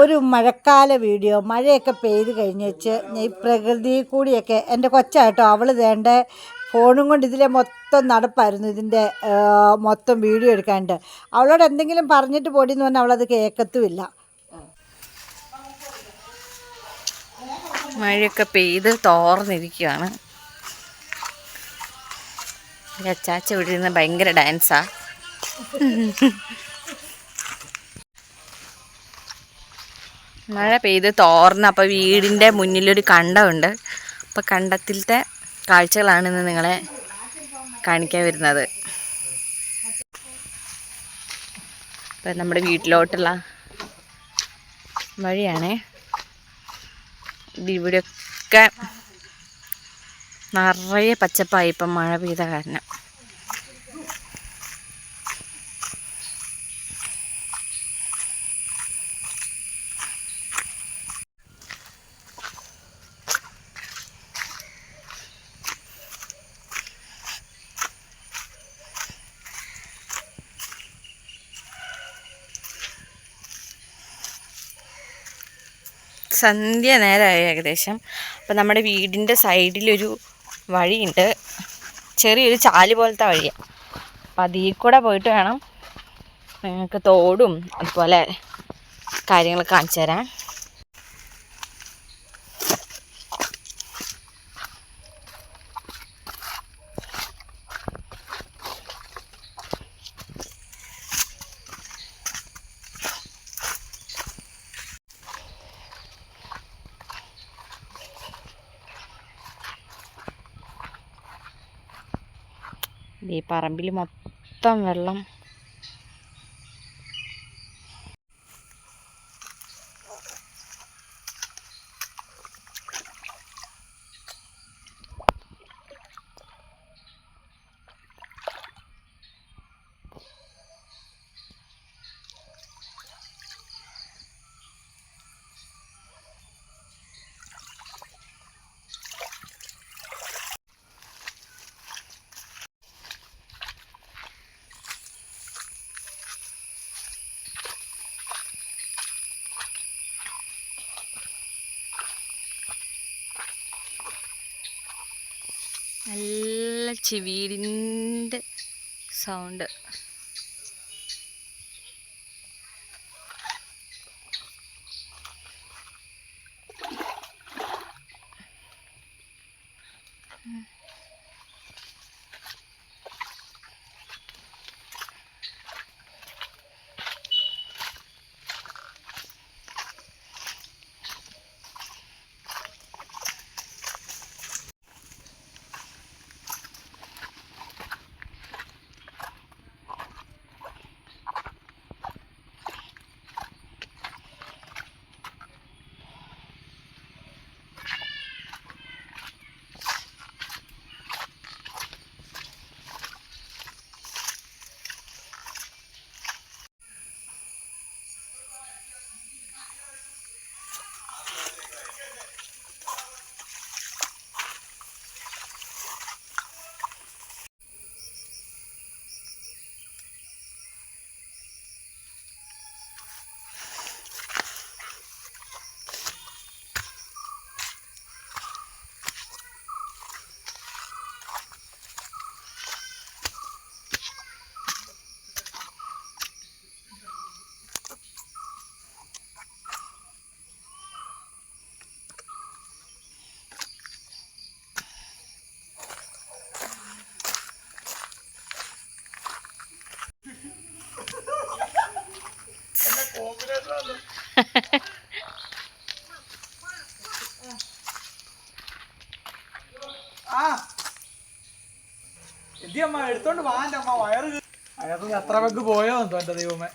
ഒരു മഴക്കാല വീഡിയോ മഴയൊക്കെ പെയ്ത് കഴിഞ്ഞേച്ച് ഈ പ്രകൃതി കൂടിയൊക്കെ എന്റെ കൊച്ചായിട്ടോ അവൾ വേണ്ട ഫോണും കൊണ്ട് ഇതിലെ മൊത്തം നടപ്പായിരുന്നു ഇതിന്റെ മൊത്തം വീഡിയോ എടുക്കാണ്ട്. അവളോട് എന്തെങ്കിലും പറഞ്ഞിട്ട് പൊടിയെന്ന് പറഞ്ഞാൽ അവളത് കേൾക്കത്തുമില്ല മഴയൊക്കെ പെയ്ത് തോർന്നിരിക്കുകയാണ് അച്ചാച്ച ഇവിടെ ഇരുന്ന് ഭയങ്കര ഡാൻസാ. മഴ പെയ്ത് തോർന്ന് അപ്പോൾ വീടിന്റെ മുന്നിലൊരു കണ്ടമുണ്ട്. അപ്പോൾ കണ്ടത്തിലത്തെ കാഴ്ചകളാണ് ഇന്ന് നിങ്ങളെ കാണിക്കാൻ വരുന്നത്. ഇപ്പം നമ്മുടെ വീട്ടിലോട്ടുള്ള വഴിയാണേ. ഇവിടെയൊക്കെ നിറയെ പച്ചപ്പായി ഇപ്പം മഴ പെയ്ത കാരണം. സന്ധ്യ നേരമായി ഏകദേശം. അപ്പം നമ്മുടെ വീടിന്റെ സൈഡിലൊരു വഴിയുണ്ട്. ചെറിയൊരു ചാൽ പോലത്തെ വഴിയാണ് അപ്പം അതിൽ കൂടെ പോയിട്ട് വേണം. നിങ്ങൾക്ക് തോടും അതുപോലെ കാര്യങ്ങൾ കാണിച്ചു തരാൻ. ഈ പറമ്പിൽ മൊത്തം വെള്ളം. നല്ല ചിവീടിന്റെ സൗണ്ട്. ആ എടുത്തോണ്ട് വാന്റെ അമ്മ വയറ് അയാൾക്ക് എത്ര പേക്ക് പോയോ എന്തോ എന്റെ ദൈവമേ?